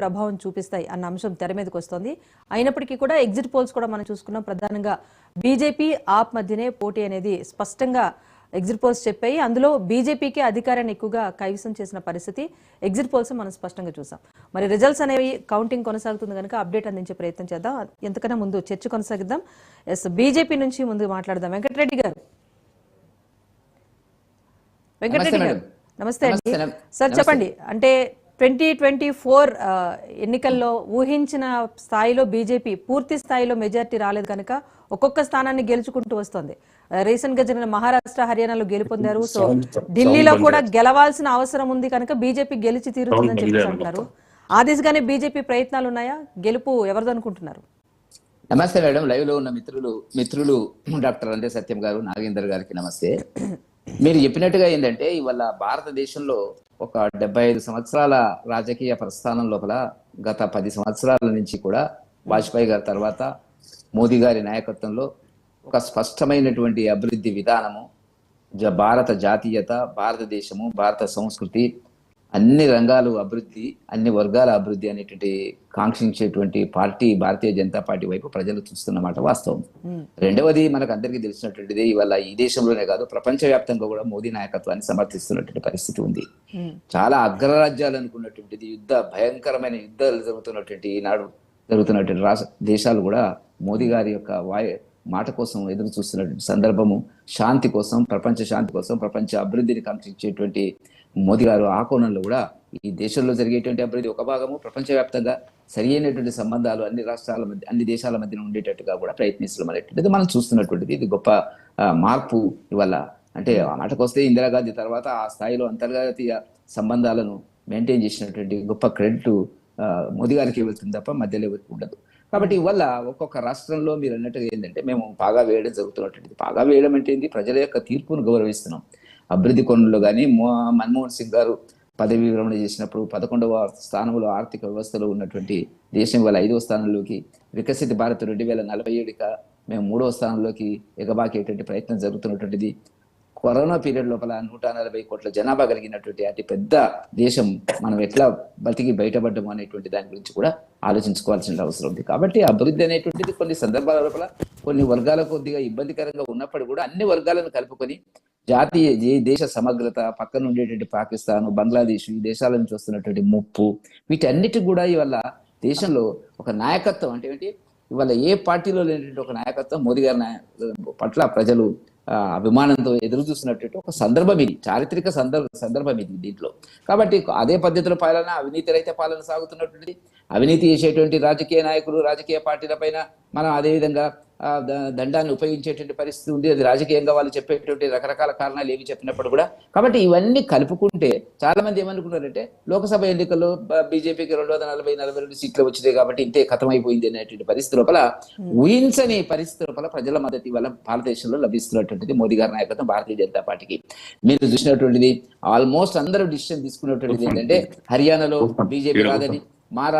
ప్రభావం చూపిస్తాయి అన్న అంశం తెర మీదకి వస్తోంది. అయినప్పటికీ కూడా ఎగ్జిట్ పోల్స్ కూడా మనం చూసుకున్నాం. ప్రధానంగా బీజేపీ ఆప్ మధ్యనే పోటీ అనేది స్పష్టంగా ఎగ్జిట్ పోల్స్ చెప్పాయి. అందులో బీజేపీకి అధికారాన్ని ఎక్కువగా కైవసం చేసిన పరిస్థితి ఎగ్జిట్ పోల్స్ మనం స్పష్టంగా చూసాం. మరి రిజల్ట్స్ అనేవి కౌంటింగ్ కొనసాగుతుంది కనుక అప్డేట్ అందించే ప్రయత్నం చేద్దాం. ఎంతకన్నా ముందు చర్చ కొనసాగిద్దాం. ఎస్ బీజేపీ నుంచి ముందు మాట్లాడదాం. వెంకటరెడ్డి గారు. వెంకటరెడ్డి గారు. నమస్తే అండి. సార్ చెప్పండి. అంటే ట్వంటీ ట్వంటీ ఫోర్ ఎన్నికల్లో ఊహించిన స్థాయిలో బీజేపీ పూర్తి స్థాయిలో మెజారిటీ రాలేదు కనుక ఒక్కొక్క స్థానాన్ని గెలుచుకుంటూ వస్తోంది. రీసెంట్గా జరిగిన మహారాష్ట్ర హర్యానాలో గెలుపొందారు. సో ఢిల్లీలో కూడా గెలవాల్సిన అవసరం ఉంది కనుక బీజేపీ గెలిచి తీరుతుందని చెప్పేసి అంటున్నారు. ఆ దిశగానే బీజేపీ ప్రయత్నాలు ఉన్నాయా? గెలుపు ఎవరిది అనుకుంటున్నారు? నమస్తే మేడం. లైవ్లో ఉన్న మిత్రులు మిత్రులు డాక్టర్ అందే సత్యం గారు నాగేందర్ గారికి నమస్తే. మీరు చెప్పినట్టుగా ఏంటంటే ఇవాళ భారతదేశంలో ఒక డెబ్బై ఐదు సంవత్సరాల రాజకీయ ప్రస్థానం లోపల గత పది సంవత్సరాల నుంచి కూడా వాజ్పేయి గారి తర్వాత మోదీ గారి నాయకత్వంలో ఒక స్పష్టమైనటువంటి అభివృద్ధి విధానము జ- భారత జాతీయత భారతదేశము భారత సంస్కృతి అన్ని రంగాలు అభివృద్ధి అన్ని వర్గాల అభివృద్ధి అనేటువంటి కాంక్షించేటువంటి పార్టీ భారతీయ జనతా పార్టీ వైపు ప్రజలు చూస్తున్నమాట వాస్తవం. రెండవది మనకు అందరికీ తెలిసినటువంటిది ఇవాళ ఈ దేశంలోనే కాదు ప్రపంచవ్యాప్తంగా కూడా మోదీ నాయకత్వాన్ని సమర్థిస్తున్నటువంటి పరిస్థితి ఉంది. చాలా అగ్రరాజ్యాలు అనుకున్నటువంటిది యుద్ధ భయంకరమైన యుద్ధాలు జరుగుతున్నటువంటి ఈనాడు జరుగుతున్నటువంటి రాష్ట్ర దేశాలు కూడా మోదీ గారి యొక్క వాయ మాట కోసం ఎదురు చూస్తున్నటువంటి సందర్భము శాంతి కోసం ప్రపంచ శాంతి కోసం ప్రపంచ అభివృద్ధిని కాంక్షించేటువంటి మోదీ గారు ఆ కోణంలో కూడా ఈ దేశంలో జరిగేటువంటి అభివృద్ధి ఒక భాగము ప్రపంచవ్యాప్తంగా సరి అయినటువంటి సంబంధాలు అన్ని రాష్ట్రాల మధ్య అన్ని దేశాల మధ్యన ఉండేటట్టుగా కూడా ప్రయత్నిస్తున్నాం అనేటువంటిది మనం చూస్తున్నటువంటిది. ఇది గొప్ప మార్పు ఇవల్ల అంటే ఆ మాటకు వస్తే ఇందిరాగాంధీ తర్వాత ఆ స్థాయిలో అంతర్జాతీయ సంబంధాలను మెయింటైన్ చేసినటువంటి గొప్ప క్రెడిట్ మోదీ గారికి వెళ్తుంది తప్ప మధ్యలో ఉండదు. కాబట్టి ఇవల్ల ఒక్కొక్క రాష్ట్రంలో మీరు అన్నట్టుగా ఏంటంటే మేము పాగా వేయడం జరుగుతున్నటువంటిది. పాగా వేయడం అంటే ఏంటి? ప్రజల యొక్క తీర్పును గౌరవిస్తున్నాం. అభివృద్ధి కొనుల్లో కానీ మన్మోహన్ సింగ్ గారు పదవి విరమణ చేసినప్పుడు పదకొండవ స్థానంలో ఆర్థిక వ్యవస్థలో ఉన్నటువంటి దేశం వాళ్ళ ఐదవ స్థానంలోకి వికసిత భారత్ రెండు వేల నలభై ఏడుక మేము మూడవ స్థానంలోకి ఎగబాకేటువంటి ప్రయత్నం జరుగుతున్నటువంటిది. కరోనా పీరియడ్ లోపల నూట నలభై కోట్ల జనాభా కలిగినటువంటి అతి పెద్ద దేశం. మనం ఎట్లా బతికి బయటపడ్డము అనేటువంటి దాని గురించి కూడా ఆలోచించుకోవాల్సిన అవసరం ఉంది. కాబట్టి అభివృద్ధి అనేటువంటిది కొన్ని సందర్భాల లోపల కొన్ని వర్గాల కొద్దిగా ఇబ్బందికరంగా ఉన్నప్పుడు కూడా అన్ని వర్గాలను కలుపుకొని జాతీయ దేశ సమగ్రత పక్కన ఉండేటువంటి పాకిస్తాన్ బంగ్లాదేశ్ ఈ దేశాల నుంచి వస్తున్నటువంటి ముప్పు వీటన్నిటి కూడా ఇవాళ దేశంలో ఒక నాయకత్వం అంటే ఏంటి? ఇవాళ ఏ పార్టీలో లేనటువంటి ఒక నాయకత్వం మోదీ గారి నాయ- పట్ల ప్రజలు అభిమానంతో ఎదురు చూసినట్టు ఒక సందర్భం ఇది చారిత్రక సందర్భ సందర్భం ఇది దీంట్లో. కాబట్టి అదే పద్ధతిలో పాలన అవినీతి రహిత పాలన సాగుతున్నటువంటిది. అవినీతి చేసేటువంటి రాజకీయ నాయకులు రాజకీయ పార్టీల పైన మనం అదే విధంగా దండాన్ని ఉపయోగించేటువంటి పరిస్థితి ఉంది. అది రాజకీయంగా వాళ్ళు చెప్పేటువంటి రకరకాల కారణాలు ఏవి చెప్పినప్పుడు కూడా. కాబట్టి ఇవన్నీ కలుపుకుంటే చాలా మంది ఏమనుకున్నారంటే లోక్సభ ఎన్నికల్లో బీజేపీకి రెండు వందల నలభై నలభై రెండు సీట్లు వచ్చినాయి కాబట్టి ఇంతే కథమైపోయింది అనేటువంటి పరిస్థితి లోపల ఊహించని పరిస్థితి లోపల ప్రజల మద్దతు వల్ల భారతదేశంలో లభిస్తున్నటువంటిది మోదీ గారి నాయకత్వం భారతీయ జనతా పార్టీకి. మీరు చూసినటువంటిది ఆల్మోస్ట్ అందరూ డిసిషన్ తీసుకున్నటువంటిది ఏంటంటే హర్యానాలో బీజేపీ రాదని మహారాష్ట్ర